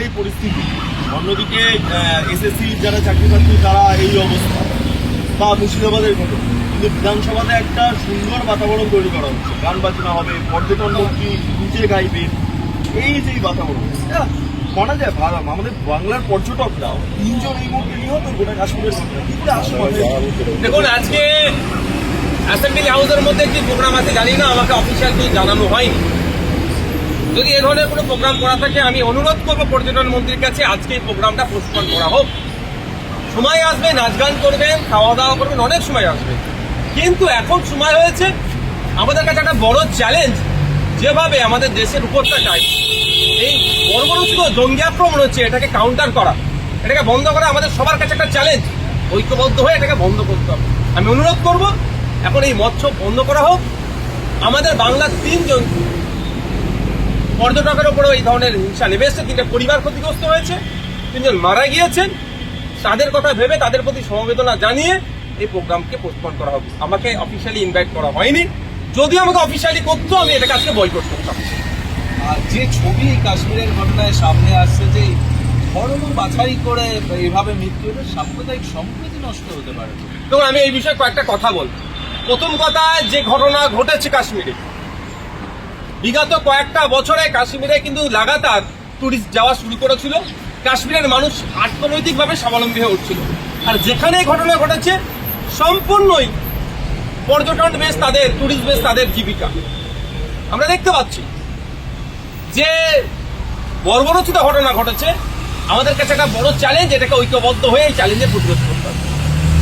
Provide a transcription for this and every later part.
এই পরিস্থিতি। অন্যদিকে এসএসসি যারা চাকরি প্রার্থী তারা এই অবস্থা। বা মুর্শিদাবাদের মতো। কিন্তু বিধানসভাতে একটা সুন্দর বাতাবরণ তৈরি করা হচ্ছে। গান বাজনা হবে, পর্যটন মন্ত্রী নিজে গাইবে। এই যে বাতাবরণ। এটা মানা যায় ভালো আমাদের বাংলার পর্যটকরাও তিনজন এই মুহূর্তে নিহত, গোটা কাশ্মীরের ঘটনা আসে দেখুন, আজকে অ্যাসেম্বলি হাউসের মধ্যে একটি প্রোগ্রাম আছে। জানি না, আমাকে অফিসিয়ালি জানানো হয়নি। যদি এ ধরনের কোনো প্রোগ্রাম করা থাকে, আমি অনুরোধ করব পর্যটন মন্ত্রীর কাছে আজকে এই প্রোগ্রামটা পোস্টপন করা হোক। সময় আসবে নাচ গান করবেন খাওয়া দাওয়া করবেন, অনেক সময় আসবে। কিন্তু এখন সময় হয়েছে, আমাদের কাছে একটা বড় চ্যালেঞ্জ যেভাবে আমাদের দেশের উপরটায় এই বড় বড় শুধু জঙ্গি আক্রমণ হচ্ছে, এটাকে কাউন্টার করা, এটাকে বন্ধ করা আমাদের সবার কাছে একটা চ্যালেঞ্জ ঐক্যবদ্ধ হয়ে এটাকে বন্ধ করতে হবে। আমি অনুরোধ করব, এখন এই মৎস্য বন্ধ করা হোক। আমাদের বাংলার তিনজন পর্যটকের উপরেও এই ধরনের হিংসা নেমে এসছে তিনটা পরিবার ক্ষতিগ্রস্ত হয়েছে তিনজন মারা গিয়েছেন। তাদের কথা ভেবে তাদের প্রতি সমবেদনা জানিয়ে এই প্রোগ্রামকে পোস্টপন করা হবে আমাকে অফিসিয়ালি ইনভাইট করা হয়নি। যদি আমাকে অফিসিয়ালি করতো আমি এটাকে আজকে বয়কট করতাম আর যে ছবি কাশ্মীরের ঘটনায় সামনে আসছে যে ধর্ম বাছাই করে এভাবে মৃত্যু হলে সাম্প্রদায়িক সম্প্রীতি নষ্ট হতে পারে। দেখুন আমি এই বিষয়ে কয়েকটা কথা বলব। প্রথম কথা যে ঘটনা ঘটেছে কাশ্মীরে বিগত কয়েকটা বছরে কাশ্মীরে কিন্তু লাগাতার ট্যুরিস্ট যাওয়া শুরু করেছিল। কাশ্মীরের মানুষ অর্থনৈতিকভাবে স্বাবলম্বী হয়ে উঠছিল। আর যেখানে ঘটনা ঘটেছে, সম্পূর্ণই পর্যটন বেশ তাদের ট্যুরিস্ট বেশ তাদের জীবিকা। আমরা দেখতে পাচ্ছি যে বর্বরচিত ঘটনা ঘটেছে। আমাদের কাছে একটা বড় চ্যালেঞ্জ এটাকে ঐক্যবদ্ধ হয়ে এই চ্যালেঞ্জে প্রতিরোধ করতে হবে।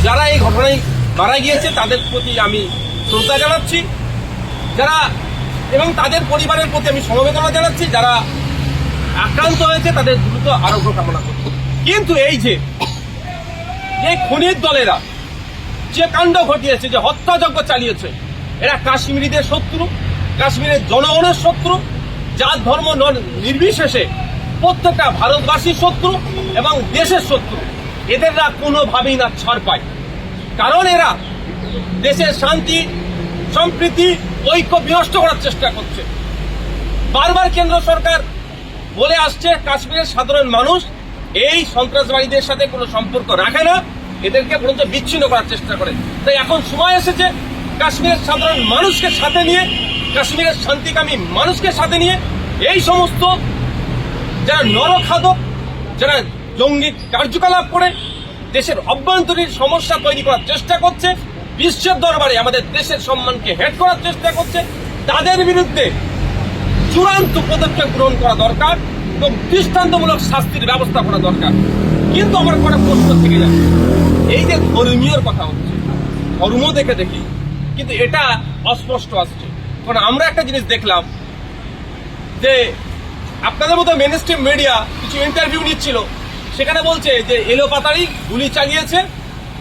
যারা এই ঘটনায় মারা গিয়েছে, তাদের প্রতি আমি শ্রদ্ধা জানাচ্ছি। যারা এবং তাদের পরিবারের প্রতি আমি সমবেদনা জানাচ্ছি, যারা আক্রান্ত হয়েছে, তাদের দ্রুত আরোগ্য কামনা করছি। কিন্তু এই যে এই খুনির দলেরা, যে কাণ্ড ঘটিয়েছে, যে হত্যাযজ্ঞ চালিয়েছে, এরা কাশ্মীরিদের শত্রু, কাশ্মীরের জনগণের শত্রু, জাত, ধর্ম নির্বিশেষে প্রত্যেকটা ভারতবাসীর শত্রু এবং দেশের শত্রু। এদেররা কোনোভাবেই না ছাড় পায়। কারণ এরা দেশের শান্তি, সম্প্রীতি ঐক্য বিনষ্ট করার চেষ্টা করছে। বারবার কেন্দ্র সরকার বলে আসছে, কাশ্মীরের সাধারণ মানুষ এই সন্ত্রাসবাদীদের সাথে কোনো সম্পর্ক রাখে না, এদেরকে বরঞ্চ বিচ্ছিন্ন করার চেষ্টা করে। তাই এখন সময় এসেছে কাশ্মীরের সাধারণ মানুষকে সাথে নিয়ে, কাশ্মীরের শান্তিকামী মানুষকে সাথে নিয়ে এই সমস্ত যারা নরখাদক, যারা জঙ্গি কার্যকলাপ করে, দেশের অভ্যন্তরীণ সমস্যা তৈরি করার চেষ্টা করছে। বিশ্বের দরবারে আমাদের দেশের সম্মানকে হেড করার চেষ্টা করছে। তাদের বিরুদ্ধে চূড়ান্ত পদক্ষেপ গ্রহণ করা দরকার এবং দৃষ্টান্তমূলক শাস্তির ব্যবস্থা করা দরকার। কিন্তু আমার কটা প্রশ্ন থেকে যাচ্ছে এই যে ধর্মীয়র কথা হচ্ছে, ধর্ম দেখে দেখি, কিন্তু এটা অস্পষ্ট আসছে। কারণ আমরা একটা জিনিস দেখলাম যে আপনাদের মতো মেন মিডিয়া কিছু ইন্টারভিউ নিচ্ছিল, সেখানে বলছে যে এলো পাতারি গুলি চালিয়েছে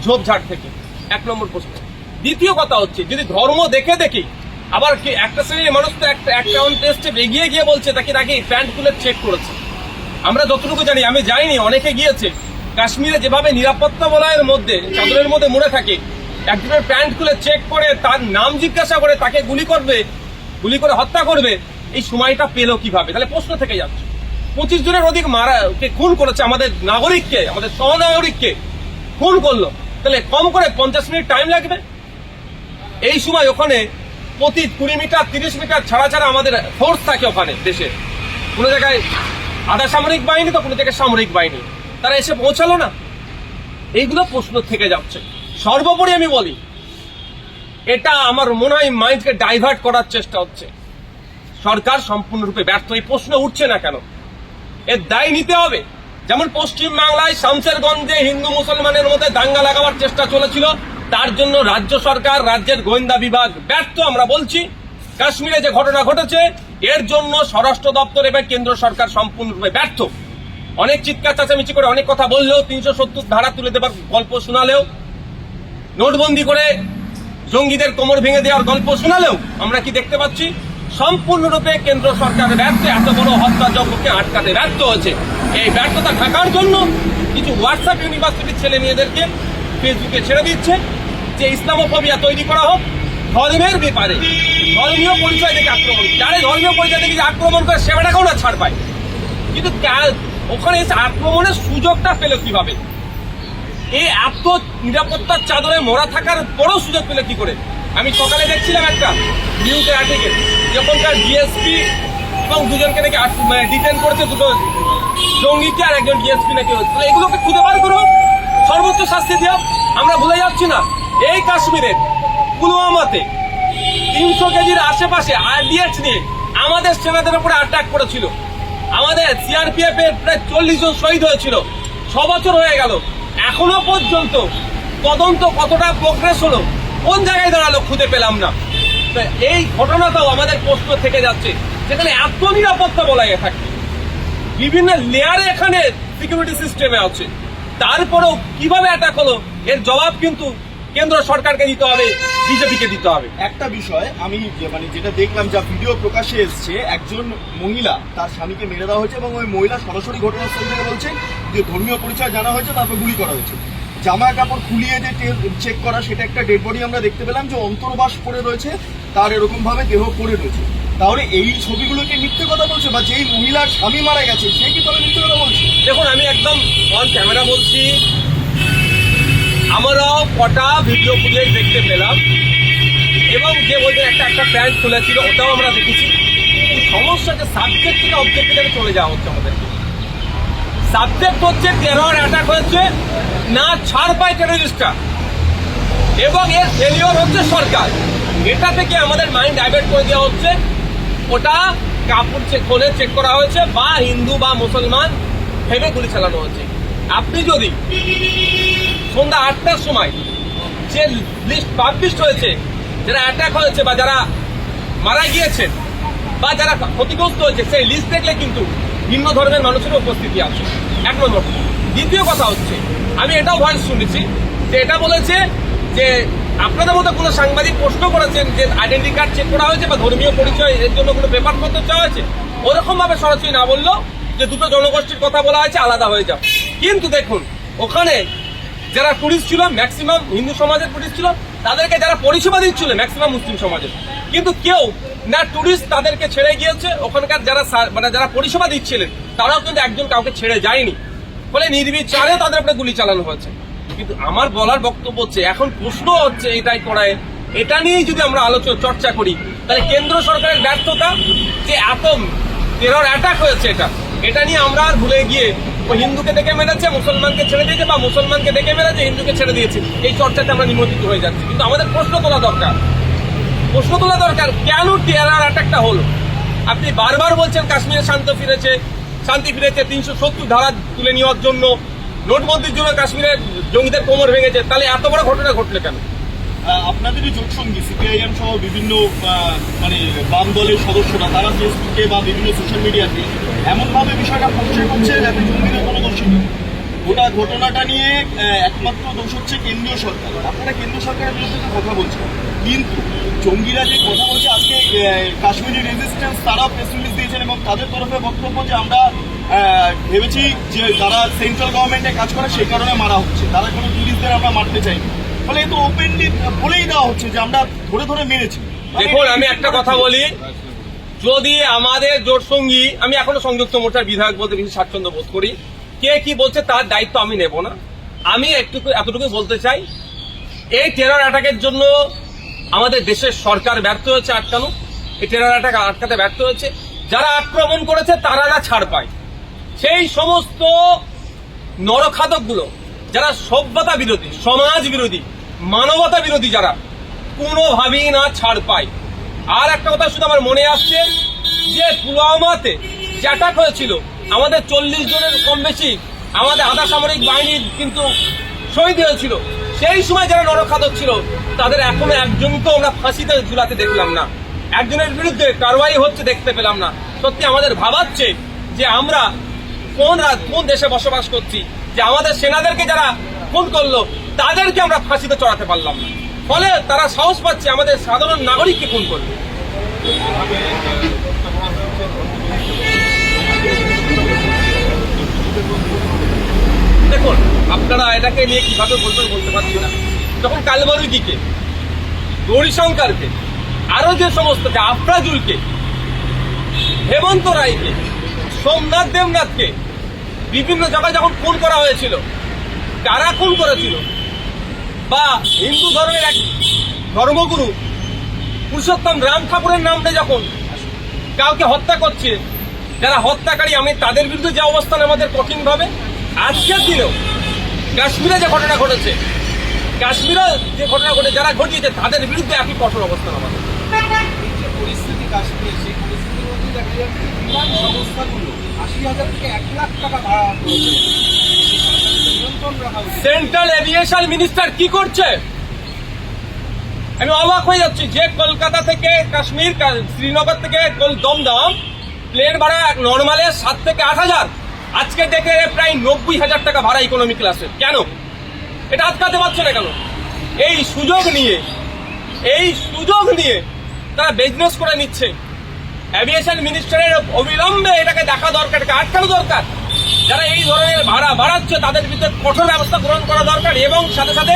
ঝোপঝাড় থেকে। এক নম্বর প্রশ্ন। দ্বিতীয় কথা হচ্ছে, যদি ধর্ম দেখে দেখি, আবার কি একটা শ্রেণির মানুষ তো একটা অ্যাকাউন্ট টেস্টে এগিয়ে গিয়ে বলছে, তাকে তাকে প্যান্ট খুলে চেক করেছে। আমরা যতটুকু জানি, আমি যাইনি, অনেকে গিয়েছে। কাশ্মীরে যেভাবে নিরাপত্তা বলয়ের মধ্যে, চাদরের মধ্যে মুড়ে থাকে, একজনের প্যান্ট খুলে চেক করে, তার নাম জিজ্ঞাসা করে, তাকে গুলি করবে, গুলি করে হত্যা করবে, এই সময়টা পেল কীভাবে? তাহলে প্রশ্ন থেকে যাচ্ছে। পঁচিশ জনের অধিক মারা খুন করেছে আমাদের নাগরিককে, আমাদের সহনাগরিককে খুন করল। তাহলে কম করে পঞ্চাশ মিনিট টাইম লাগবে। এই সময় ওখানে প্রতি কুড়ি মিটার, তিরিশ মিটার ছাড়া ছাড়া আমাদের ফোর্স থাকে ওখানে, দেশে। কোনো জায়গায় আধা সামরিক বাহিনী তো কোনো জায়গায় সামরিক বাহিনী। তারা এসে পৌঁছালো না? এইগুলো প্রশ্ন থেকে যাচ্ছে। সর্বোপরি আমি বলি, এটা আমার মনে হয় মাইন্ডকে ডাইভার্ট করার চেষ্টা হচ্ছে। সরকার সম্পূর্ণরূপে ব্যর্থ, এই প্রশ্ন উঠছে না কেন? এর দায় নিতে হবে। যেমন পশ্চিম বাংলায় শামসেরগঞ্জে হিন্দু মুসলমানের মধ্যে দাঙ্গা লাগাবার চেষ্টা চলেছিল তার জন্য রাজ্য সরকার, রাজ্যের গোয়েন্দা বিভাগ ব্যর্থ, আমরা বলছি। কাশ্মীরে যে ঘটনা ঘটেছে, এর জন্য স্বরাষ্ট্র দপ্তর এবং কেন্দ্র সরকার সম্পূর্ণরূপে ব্যর্থ। অনেক চিৎকার, চেঁচামেচি করে অনেক কথা বললেও, তিনশো সত্তর ধারা তুলে দেবার গল্প শোনালেও, নোটবন্দি করে জঙ্গিদের কোমর ভেঙে দেওয়ার গল্প শোনালেও, আমরা কি দেখতে পাচ্ছি? সম্পূর্ণরূপে কেন্দ্র সরকার ব্যর্থ, এত বড় হত্যাযজ্ঞকে আটকাতে ব্যর্থ হয়েছে। এই ব্যর্থতা থাকার জন্য কিছু হোয়াটসঅ্যাপ ইউনিভার্সিটির ছেলে মেয়েদেরকে ফেসবুকে ছেড়ে দিচ্ছে। যে ইসলামোফোবিয়া তৈরি করা হোক, ধর্মের ব্যাপারে, ধর্মীয় পরিচয় থেকে আক্রমণ। যারা ধর্মীয় পরিচয় থেকে আক্রমণ করে সেবাটাকেও না ছাড় পায়। কিন্তু ওখানে এসে আক্রমণের সুযোগটা পেল কীভাবে? এই এত নিরাপত্তার চাদরে মরা থাকার পরও সুযোগ পেলে কি করে? আমি সকালে দেখছিলাম একটা নিউজের আর্টিকেল যখনকার ডিএসপি এবং দুজনকে নাকি ডিটেন করেছে দুটো জঙ্গিকে আর একজন ডিএসপি নাকি হচ্ছে এগুলোকে খুঁজে বার করো সর্বোচ্চ শাস্তি দিও। আমরা ভুলে যাচ্ছি না। এই কাশ্মীরের পুলওয়ামাতে তিনশো কেজির আশেপাশে আরডিএক্স নিয়ে আমাদের সেনাদের উপরে অ্যাটাক করেছিল। আমাদের সিআরপিএফ এর প্রায় চল্লিশ জন শহীদ হয়েছিল। ছ বছর হয়ে গেল। এখনও পর্যন্ত তদন্ত কতটা প্রোগ্রেস হলো, কোন জায়গায় দাঁড়াল খুঁজে পেলাম না। এই ঘটনাটাও আমাদের প্রশ্ন থেকে যাচ্ছে সেখানে এত নিরাপত্তা বলাই থাকে। বিভিন্ন লেয়ারে এখানে সিকিউরিটি সিস্টেমে আছে। তারপরেও কীভাবে অ্যাটাক হলো, এর জবাব কিন্তু কেন্দ্র সরকারকে দিতে হবে বিজেপিকে দিতে হবে। একটা বিষয় আমি মানে যেটা দেখলাম যা ভিডিও প্রকাশে এসছে একজন মহিলা তার স্বামীকে মেরে দেওয়া হয়েছে এবং ওই মহিলা সরাসরি ঘটনাস্থল থেকে বলছেন যে ধর্মীয় পরিচয় জানা হয়েছে তারপর গুলি করা হয়েছে। জামা কাপড় খুলিয়ে যে চেক করা সেটা একটা ডেড বডি আমরা দেখতে পেলাম যে অন্তর্বাস পড়ে রয়েছে তার এরকম ভাবে দেহ পড়ে রয়েছে। তাহলে এই ছবিগুলোকে মিথ্যে কথা বলছে বা যেই মহিলার স্বামী মারা গেছে সে কি তাহলে মিথ্যে কথা বলছে? দেখুন আমি একদম অন ক্যামেরা বলছি আমরাও কটা ভিডিও ফুটেজ দেখতে পেলাম। এবং যে বলছেন একটা একটা প্যান্ট খুলেছিল ওটাও আমরা দেখেছি। সমস্যা যে সাবজেক্ট থেকে অবজেক্ট থেকে চলে যাওয়া হচ্ছে আমাদের। সাবজেক্ট হচ্ছে টেরর অ্যাটাক হয়েছে, না ছাড় পায় টেরোরিস্টরা এবং এর ফেলিওর হচ্ছে সরকার। এটা থেকে আমাদের মাইন্ড ডাইভার্ট করে দেওয়া হচ্ছে। ওটা কাপড় চেক করে চেক করা হয়েছে, বা হিন্দু বা মুসলমান ভেবে গুলি চালানো হয়েছে আপনি যদি সন্ধ্যা আটটার সময় যে লিস্ট পাবলিশ হয়েছে, যারা অ্যাটাক হয়েছে বা যারা মারা গিয়েছেন বা যারা ক্ষতিগ্রস্ত হয়েছে, সেই লিস্ট দেখলে কিন্তু ভিন্ন ধর্মের মানুষের উপস্থিতি আছে। এক নম্বর, দ্বিতীয় কথা হচ্ছে, আমি এটাও ভয়েস শুনেছি যে এটা বলেছে যে আপনাদের মতো কোনো সাংবাদিক প্রশ্ন করেছেন যে আইডেন্টি কার্ড চেক করা হয়েছে বা ধর্মীয় পরিচয়, এর জন্য কোনো পেপার পত্র চাওয়া হয়েছে? ওরকম ভাবে সরাসরি না বলল যে দুটো জনগোষ্ঠীর কথা বলা হয়েছে, আলাদা হয়ে যাও কিন্তু দেখুন, ওখানে যারা টুরিস্ট ছিল ম্যাক্সিমাম হিন্দু সমাজের টুরিস্ট ছিল, তাদেরকে যারা পরিষেবা দিচ্ছিল ম্যাক্সিমাম মুসলিম সমাজের। কিন্তু কেউ না টুরিস্ট তাদেরকে ছেড়ে গিয়েছে, ওখানকার যারা মানে যারা পরিষেবা দিচ্ছিলেন, তারাও কিন্তু একজন কাউকে ছেড়ে যায়নি। ফলে নির্বিচারে তাদের উপরে গুলি চালানো হয়েছে। কিন্তু আমার বলার বক্তব্য হচ্ছে, এখন প্রশ্ন হচ্ছে এটাই করায়। এটা নিয়েই যদি আমরা আলোচনা, চর্চা করি, তাহলে কেন্দ্র সরকারের ব্যর্থতা যে এত টেরর অ্যাটাক হয়েছে এটা এটা নিয়ে আমরা আর ভুলে গিয়ে হিন্দুকে দেখে মেরেছে, মুসলমানকে ছেড়ে দিয়েছে বা মুসলমানকে দেখে মেরেছে, হিন্দুকে ছেড়ে দিয়েছে। এই চর্চাতে আমরা নিমজ্জিত হয়ে যাচ্ছি। কিন্তু আমাদের প্রশ্ন তোলা দরকার। প্রশ্ন তোলা দরকার, কেন টেরার অ্যাটাকটা হলো? আপনি বারবার বলছেন কাশ্মীরে শান্ত ফিরেছে, শান্তি ফিরেছে, তিনশো সত্তর ধারা তুলে নেওয়ার জন্য, নোটবন্দির জন্য কাশ্মীরের জঙ্গিদের কোমর ভেঙেছে, তাহলে এত বড় ঘটনা ঘটলে কেন? আহ, আপনাদেরই জোটসঙ্গী সিপিআইএম সহ বিভিন্ন মানে বাম দলের সদস্যরা তারা ফেসবুকে বা বিভিন্ন সোশ্যাল মিডিয়াতে এমনভাবে বিষয়টা প্রচার করছে যাতে জঙ্গিদের কোনো দোষী নেই। গোটা ঘটনাটা নিয়ে একমাত্র দোষ হচ্ছে কেন্দ্রীয় সরকার। আপনারা কেন্দ্রীয় সরকারের বিরুদ্ধে কথা বলছেন। কিন্তু জঙ্গিরা যে কথা বলছে আজকে কাশ্মীরি রেজিস্ট্যান্স তারা প্রেস রিলিজ দিয়েছেন এবং তাদের তরফে বক্তব্য যে আমরা ভেবেছি যে তারা সেন্ট্রাল গভর্নমেন্টে কাজ করে সেই কারণে মারা হচ্ছে। তারা কোনো টুরিস্টদের আমরা মারতে চাইনি। ফলে তো ওপেনলি বলেই দেওয়া হচ্ছে যে আমরা ধরে ধরে মেরেছি। দেখুন, আমি একটা কথা বলি। যদি আমাদের জোট সঙ্গী, আমি এখনও সংযুক্ত মোর্চার বিধায়ক বলতে বেশি স্বাচ্ছন্দ্য বোধ করি। কে কি বলছে তার দায়িত্ব আমি নেব না। আমি একটু এতটুকু বলতে চাই, এই টেরর অ্যাটাকের জন্য আমাদের দেশের সরকার ব্যর্থ হয়েছে আটকানো। এই টেরর অ্যাটাক আটকাতে ব্যর্থ হয়েছে। যারা আক্রমণ করেছে, তারা না ছাড় পায়। সেই সমস্ত নরখাদকগুলো যারা সভ্যতা বিরোধী, সমাজ বিরোধী মানবতা বিরোধী যারা কোনোভাবেই না ছাড় পায়। আর একটা কথা শুধু আমার মনে আসছে, যে পুলওয়ামাতে যে অ্যাটাক হয়েছিল, আমাদের চল্লিশ জনের কম বেশি আমাদের আধা সামরিক বাহিনীর কিন্তু শহীদ হয়েছিল। সেই সময় যারা নরখাদক ছিল, তাদের এখনও একজনকেও আমরা ফাঁসিতে ঝুলাতে দেখলাম না। একজনের বিরুদ্ধে কারওয়াই হচ্ছে দেখতে পেলাম না। সত্যি আমাদের ভাবাচ্ছে যে আমরা কোন কোন দেশে বসবাস করছি, যে আমাদের সেনাদেরকে যারা খুন করল, তাদেরকে আমরা ফাঁসিতে চড়াতে পারলাম না। ফলে তারা সাহস পাচ্ছে আমাদের সাধারণ নাগরিককে খুন করবে দেখুন, আপনারা এটাকে নিয়ে কীভাবে বলবেন বলতে পারছি না। যখন কালবরুগিকে, গৌরীশঙ্করকে আরও যে সমস্ত আফরাজুলকে, হেমন্ত রায়কে, সোমনাথ দেবনাথকে বিভিন্ন জায়গায় যখন খুন করা হয়েছিল কারা খুন করেছিল? বা হিন্দু ধর্মের এক ধর্মগুরু পুরুষোত্তম রাম ঠাকুরের নামে যখন কাউকে হত্যা করছে, যারা হত্যাকারী, আমি তাদের বিরুদ্ধে যে অবস্থান আমাদের কঠিন হবে আজকের দিনেও কাশ্মীরে যে ঘটনা ঘটেছে, কাশ্মীরে যে ঘটনা ঘটে, যারা ঘটিয়েছে, তাদের বিরুদ্ধে একই কঠোর অবস্থান আমাদের। পরিস্থিতি কাশ্মীরে, সেই পরিস্থিতির মধ্যে দেখা যাচ্ছে বিমান সংস্থাগুলো আশি হাজার থেকে এক লাখ টাকা ভাড়া করেছে সেই সরকারকে নিয়ন্ত্রণ রাখা উচিত সেন্ট্রাল এভিয়েশন মিনিস্টার কি করছে? আমি অবাক হয়ে যাচ্ছি যে কলকাতা থেকে কাশ্মীর শ্রীনগর থেকে দমদম প্লেন ভাড়া নর্মালে সাত থেকে আট হাজার। আজকে দেখে প্রায় নব্বই হাজার টাকা ভাড়া ইকোনমি ক্লাসে কেন? এটা আটকাতে পারছে না কেন? এই সুযোগ নিয়ে, এই সুযোগ নিয়ে তারা বিজনেস করে নিচ্ছে। অ্যাভিয়েশন মিনিস্টারের অবিলম্বে এটাকে দেখা দরকার, এটাকে আটকানো দরকার। যারা এই ধরনের ভাড়া বাড়াচ্ছে, তাদের বিরুদ্ধে কঠোর ব্যবস্থা গ্রহণ করা দরকার এবং সাথে সাথে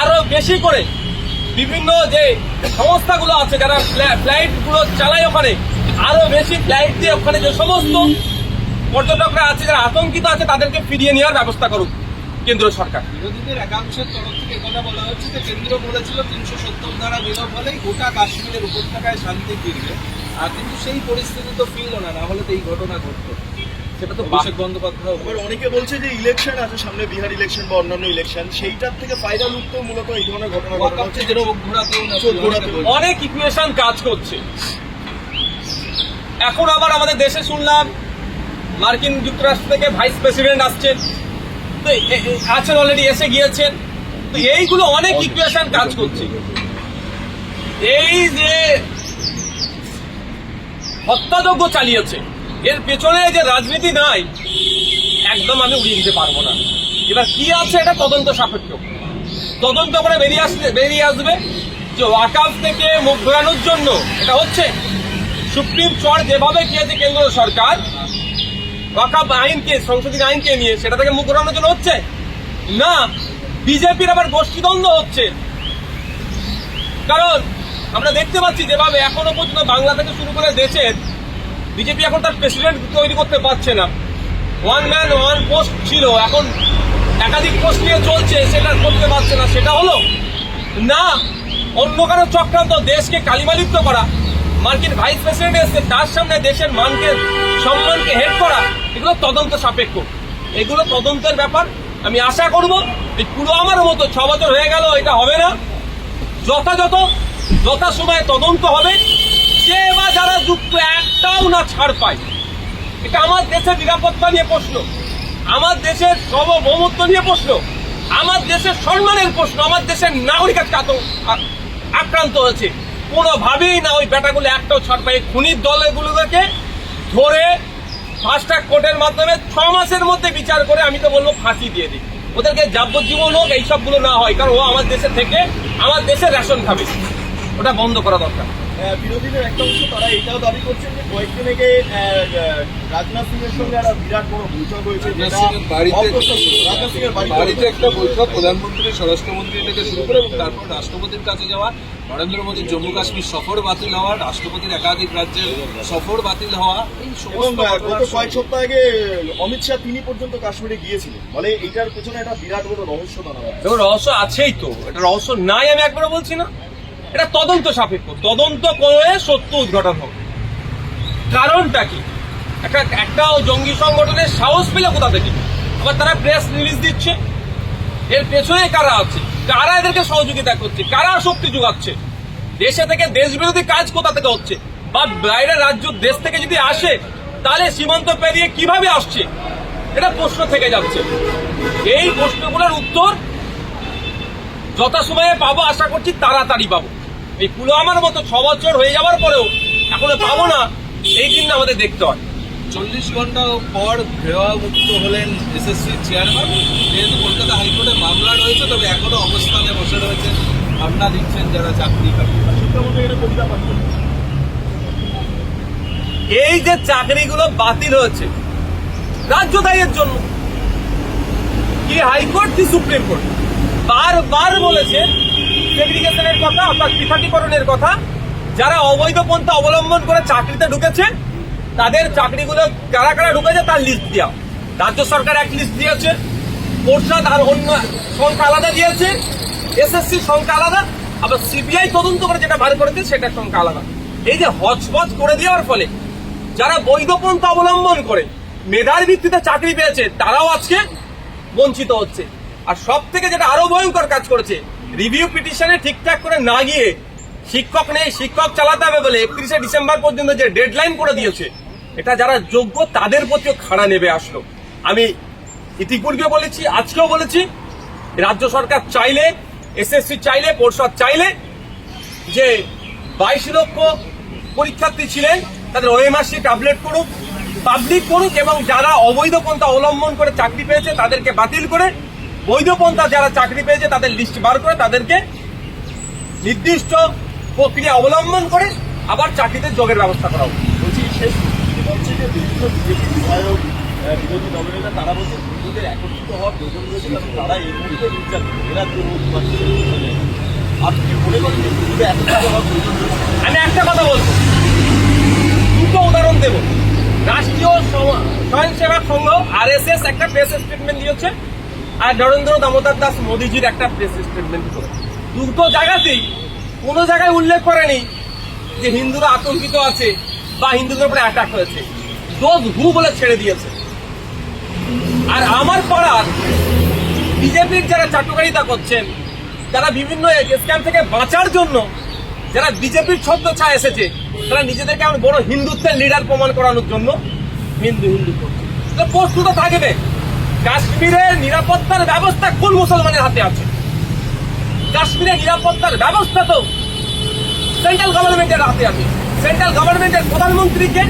আরও বেশি করে বিভিন্ন যে সংস্থাগুলো আছে, যারা ফ্লাইটগুলো চালায় ওখানে, আরও বেশি ফ্লাইট দিয়ে ওখানে যে সমস্ত পর্যটকরা আছে, যারা আতঙ্কিত আছে, তাদেরকে ফিরিয়ে নেওয়ার ব্যবস্থা করুক কেন্দ্র সরকার। বিরোধীদের একাংশের তরফ থেকে কথা বলা হচ্ছে যে, কেন্দ্র বলেছিল তিনশো সত্তর ধারা বিলোপ হলেই গোটা কাশ্মীরের উপত্যকায় শান্তি ফিরবে। আর কিন্তু সেই পরিস্থিতি তো ফিরল না না হলে তো এই ঘটনা ঘটতো। সেটা তো অভিষেক বন্দ্যোপাধ্যায় এবার অনেকে বলছে যে ইলেকশন আছে সামনে বিহার ইলেকশন বা অন্যান্য ইলেকশন সেইটার থেকে ফায়দা লুটতে মূলত এই ধরনের ঘটনা ঘোরাতেও। অনেক ইকুয়েশন কাজ করছে। এখন আবার আমাদের দেশে শুনলাম মার্কিন যুক্তরাষ্ট্র থেকে ভাইস প্রেসিডেন্ট আসছেন। তো আছেন অলরেডি এসে গিয়েছেন। তো এইগুলো অনেক ইকুয়েশন কাজ করছে। এই যে হত্যাযজ্ঞ চালিয়েছে এর পেছনে যে রাজনীতি নাই, একদম আমি উড়িয়ে দিতে পারব না। এবার কি আছে এটা তদন্ত সাপেক্ষ। তদন্ত করে বেরিয়ে আসলে বেরিয়ে আসবে যে ওয়াকাফ থেকে মুখ ঘোরানোর জন্য এটা হচ্ছে। সুপ্রিম কোর্ট যেভাবে গিয়েছে কেন্দ্র সরকার, ওয়াকাফ আইনকে, সংশোধিত আইনকে নিয়ে সেটা থেকে মুখ ঘোরানোর জন্য হচ্ছে? না, বিজেপির আবার গোষ্ঠীদ্বন্দ্ব হচ্ছে। কারণ আমরা দেখতে পাচ্ছি যেভাবে এখনও পর্যন্ত বাংলা থেকে শুরু করে দেশের বিজেপি এখন তার প্রেসিডেন্ট তৈরি করতে পারছে না। ওয়ান ম্যান ওয়ান পোস্ট ছিল। এখন একাধিক পোস্ট নিয়ে চলছে, সেটা করতে পারছে না। সেটা হলো, না, অন্য কারও চক্রান্ত, দেশকে কালিমালিপ্ত করা। মার্কিন ভাইস প্রেসিডেন্ট এসছে, তার সামনে দেশের মানকে, সম্মানকে হেড করা। এগুলো তদন্ত সাপেক্ষ। এগুলো তদন্তের ব্যাপার। আমি আশা করব, এই পুরো পুলওয়ামার মতো ছ বছর হয়ে গেল, এটা হবে না। যথাযথ যথা সময়ে তদন্ত হবে। যে বা যারা যুক্ত একটাও না ছাড় পায়। এটা আমার দেশের নিরাপত্তা নিয়ে প্রশ্ন। আমার দেশের সার্বভৌমত্ব নিয়ে প্রশ্ন। আমার দেশের সম্মানের প্রশ্ন। আমার দেশের নাগরিক আজকে আক্রান্ত হয়েছে। কোনোভাবেই না ওই বেটাগুলো একটাও ছাড় পায় খুনির দলগুলোকে ধরে ফাস্ট ট্র্যাক কোর্টের মাধ্যমে ছ মাসের মধ্যে বিচার করে আমি তো বলব ফাঁসি দিয়ে দিই। ওদেরকে যাবজ্জীবন হোক, এইসবগুলো না হয়, কারণ ও আমার দেশে থেকে আমার দেশের রেশন খাবে। ওটা বন্ধ করা দরকার। বিরোধীদের একটা অংশ তারা এটাও দাবি করছেন যে কয়েকদিন আগে রাজনাথ সিং এর সঙ্গে একটা বিরাট বড় বৈঠক হয়েছে বাড়িতে- একটা বৈঠক প্রধানমন্ত্রী স্বরাষ্ট্রমন্ত্রী থেকে শুরু করে এবং তারপর রাষ্ট্রপতির কাছে যাওয়া নরেন্দ্র মোদীর জম্মু কাশ্মীর সফর বাতিল হওয়া রাষ্ট্রপতির একাধিক রাজ্যের সফর বাতিল হওয়া এবং গত কয়েক সপ্তাহ আগে অমিত শাহ তিনি পর্যন্ত কাশ্মীরে গিয়েছিলেন। ফলে এটার পেছনে একটা বিরাট বড় রহস্য দাঁড়া হয় রহস্য আছেই তো। এটা রহস্য নাই আমি একবারও বলছি না। এটা তদন্ত সাপেক্ষ। তদন্ত করে সত্য উদ্ঘাটন হবে। কারণটা কি? একটা একটা জঙ্গি সংগঠনের সাহস পেলে কোথা থেকে? আবার তারা প্রেস রিলিজ দিচ্ছে। এর পেছনে কারা আছে? কারা এদেরকে সহযোগিতা করছে? কারা শক্তি যোগাচ্ছে? দেশে থেকে দেশ বিরোধী কাজ কোথা থেকে হচ্ছে? বা বাইরের রাজ্য দেশ থেকে যদি আসে, তাহলে সীমান্ত পেরিয়ে কীভাবে আসছে? এটা প্রশ্ন থেকে যাচ্ছে। এই প্রশ্নগুলোর উত্তর যথাসময়ে পাবো, আশা করছি তাড়াতাড়ি পাবো। এই পুলওয়ামার মতো ছ বছর হয়ে যাওয়ার পরেও এখনও পাবো না এই দিন আমাদের দেখতে হয়। চল্লিশ ঘণ্টা পর ভেওয়া মুক্ত হলেন এসএসসি চেয়ারম্যান। যেহেতু কলকাতা হাইকোর্টে মামলা রয়েছে তবে এখনও অবস্থানে বসে রয়েছেন। ভাবনা দিচ্ছেন যারা চাকরি এই যে চাকরিগুলো বাতিল হয়েছে রাজ্য দায়ের জন্য কি হাইকোর্ট কি সুপ্রিম কোর্ট? বারবার বলেছে সেগ্রিগেশনের কথা অর্থাৎ পৃথকীকরণের কথা, যারা অবৈধ পন্থা অবলম্বন করে চাকরিতে ঢুকেছে, তাদের চাকরিগুলো কারা কারা ঢুকেছে তার লিস্ট দেওয়া। রাজ্য সরকার এক লিস্ট দিয়েছে পর্ষদ আর অন্য সংখ্যা আলাদা দিয়েছে, এসএসসি সংখ্যা আলাদা, আবার সিবিআই তদন্ত করে যেটা বার করেছে সেটা সংখ্যা আলাদা। এই যে হজপজ করে দেওয়ার ফলে যারা বৈধ পন্থা অবলম্বন করে মেধার ভিত্তিতে চাকরি পেয়েছে, তারাও আজকে বঞ্চিত হচ্ছে। আর সব থেকে যেটা আরও ভয়ঙ্কর কাজ করেছে রিভিউ পিটিশনে ঠিকঠাক করে না গিয়ে শিক্ষক নেই, শিক্ষক চালাতে হবে বলে একত্রিশে ডিসেম্বর পর্যন্ত যে ডেডলাইন করে দিয়েছে, এটা যারা যোগ্য তাদের প্রতিও খাড়া নেবে আসলো। আমি ইতিপূর্বে বলেছি, আজকেও বলেছি, রাজ্য সরকার চাইলে, এসএসসি চাইলে, পর্ষদ চাইলে যে বাইশ লক্ষ পরীক্ষার্থী ছিলেন, তাদের ওএমআরসি ট্যাবলেট করুক, পাবলিক করুক, এবং যারা অবৈধ পন্থা অবলম্বন করে চাকরি পেয়েছে তাদেরকে বাতিল করে বৈধ পন্থা যারা চাকরি পেয়েছে তাদের লিস্ট বার করে তাদেরকে নির্দিষ্ট প্রক্রিয়া অবলম্বন করে আবার চাকরিতে যোগের ব্যবস্থা করা হোক। বলছি শেষ যেটা যে বিভিন্ন বিজেপি বিধায়ক বিরোধী দলনেতা তারা বলছে হিন্দুদের একত্রিত হওয়ার প্রয়োজন রয়েছে কারণ তারা এই মুহূর্তে নির্যাতন এরা তৃণমূল বা তৃণমূল। আপনি কি মনে করেন যে হিন্দুদের একত্রিত হওয়ার প্রয়োজন রয়েছে? আমি একটা কথা বলব। দুটো উদাহরণ দেব। রাষ্ট্রীয় স্বয়ংসেবক সংঘ আরএসএস একটা প্রেস স্টেটমেন্ট দিয়েছে। আর নরেন্দ্র দামোদর দাস মোদিজির একটা প্রেস স্টেটমেন্ট দুটো জায়গাতেই, কোনো জায়গায় উল্লেখ করেনি যে হিন্দুরা আতঙ্কিত আছে বা হিন্দুদের উপরে অ্যাটাক হয়েছে। দোষ হু বলে ছেড়ে দিয়েছে। আর আমার পাড়ার বিজেপির যারা চাটুকারিতা করছেন, যারা বিভিন্ন স্ক্যাম থেকে বাঁচার জন্য যারা বিজেপির ছদ্ম ছায় এসেছে, তারা নিজেদেরকে আমার বড় হিন্দুত্বের লিডার প্রমাণ করানোর জন্য হিন্দু হিন্দু করছে। তো প্রশ্ন তো থাকবে কাশ্মীরের নিরাপত্তার ব্যবস্থা কোন মুসলমানের হাতে আছে? কাশ্মীরের নিরাপত্তার ব্যবস্থা তো সেন্ট্রাল গভর্নমেন্টের হাতে আছে। সেন্ট্রাল গভর্নমেন্টের প্রধানমন্ত্রীকে,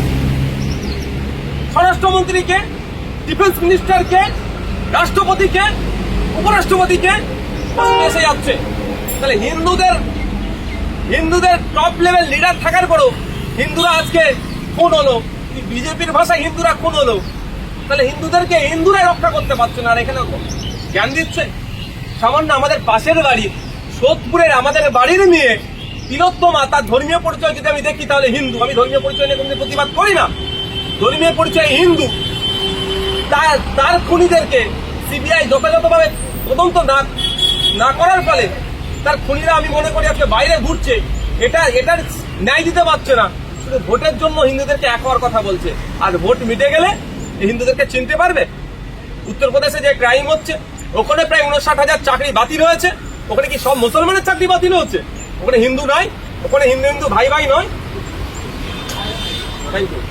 স্বরাষ্ট্রমন্ত্রীকে, ডিফেন্স মিনিস্টারকে, রাষ্ট্রপতিকে, উপরাষ্ট্রপতিকে এসে যাচ্ছে। তাহলে হিন্দুদের হিন্দুদের টপ লেভেল লিডার থাকার পরেও হিন্দুরা আজকে খুন হলো? বিজেপির ভাষায় হিন্দুরা খুন হলো? তাহলে হিন্দুদেরকে হিন্দুরাই রক্ষা করতে পারছে না, আর এখানে জ্ঞান দিচ্ছে। সামান্য আমাদের পাশের বাড়ি, সোদপুরের আমাদের বাড়ির মেয়ে, তিলোত্তমা, তার ধর্মীয় পরিচয় যদি আমি দেখি, তাহলে হিন্দু। আমি ধর্মীয় পরিচয় নিয়ে কোনদিন প্রতিবাদ করি না। ধর্মীয় পরিচয় হিন্দু। তার তার খুনিদেরকে সিবিআই যথাযথভাবে তদন্ত না না করার ফলে তার খুনিরা, আমি মনে করি, আজকে বাইরে ঘুরছে। এটা, এটার ন্যায় দিতে পারছে না। শুধু ভোটের জন্য হিন্দুদেরকে এক হওয়ার কথা বলছে। আর ভোট মিটে গেলে হিন্দুদেরকে চিনতে পারবে? উত্তরপ্রদেশে যে ক্রাইম হচ্ছে, ওখানে প্রায় উনষাট হাজার চাকরি বাতিল হয়েছে। ওখানে কি সব মুসলমানের চাকরি বাতিল হচ্ছে? ওখানে হিন্দু নয় ওখানে হিন্দু হিন্দু ভাই ভাই নয়। Thank you